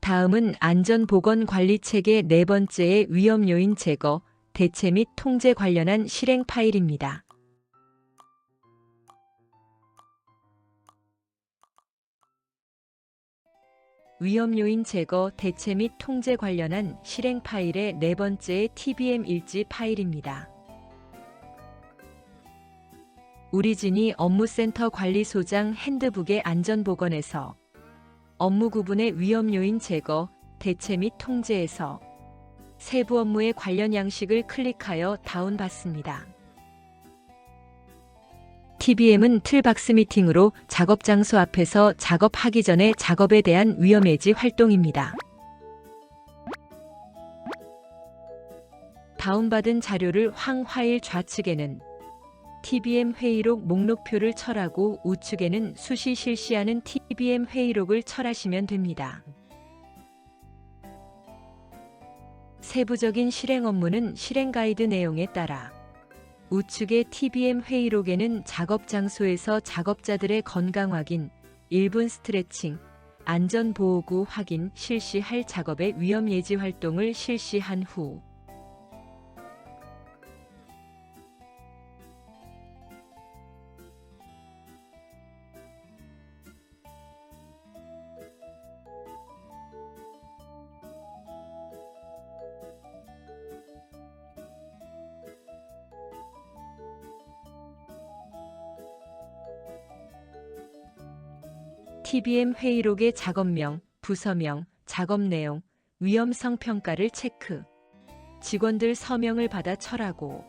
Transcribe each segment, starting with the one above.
다음은 안전보건관리체계 네 번째의 위험요인 제거, 대체 및 통제 관련한 실행 파일입니다. 위험요인 제거, 대체 및 통제 관련한 실행 파일의 네 번째의 TBM 일지 파일입니다. 우리진이 업무센터 관리소장 핸드북의 안전보건에서 업무 구분의 위험 요인 제거, 대체 및 통제에서 세부 업무의 관련 양식을 클릭하여 다운받습니다. TBM은 틀박스 미팅으로 작업 장소 앞에서 작업하기 전에 작업에 대한 위험 해지 활동입니다. 다운받은 자료를 황 파일 좌측에는 TBM 회의록 목록표를 철하고 우측에는 수시 실시하는 TBM 회의록을 철하시면 됩니다. 세부적인 실행 업무는 실행 가이드 내용에 따라 우측의 TBM 회의록에는 작업 장소에서 작업자들의 건강 확인, 1분 스트레칭, 안전보호구 확인 실시할 작업의 위험 예지 활동을 실시한 후 TBM 회의록의 작업명, 부서명, 작업 내용, 위험성 평가를 체크. 직원들 서명을 받아 철하고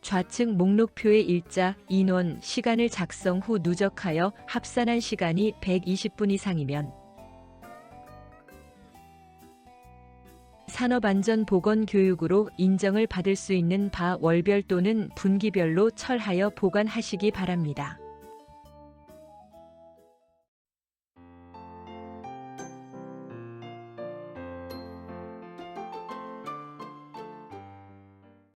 좌측 목록표의 일자, 인원, 시간을 작성 후 누적하여 합산한 시간이 120분 이상이면 산업안전보건교육으로 인정을 받을 수 있는 바 월별 또는 분기별로 철하여 보관하시기 바랍니다.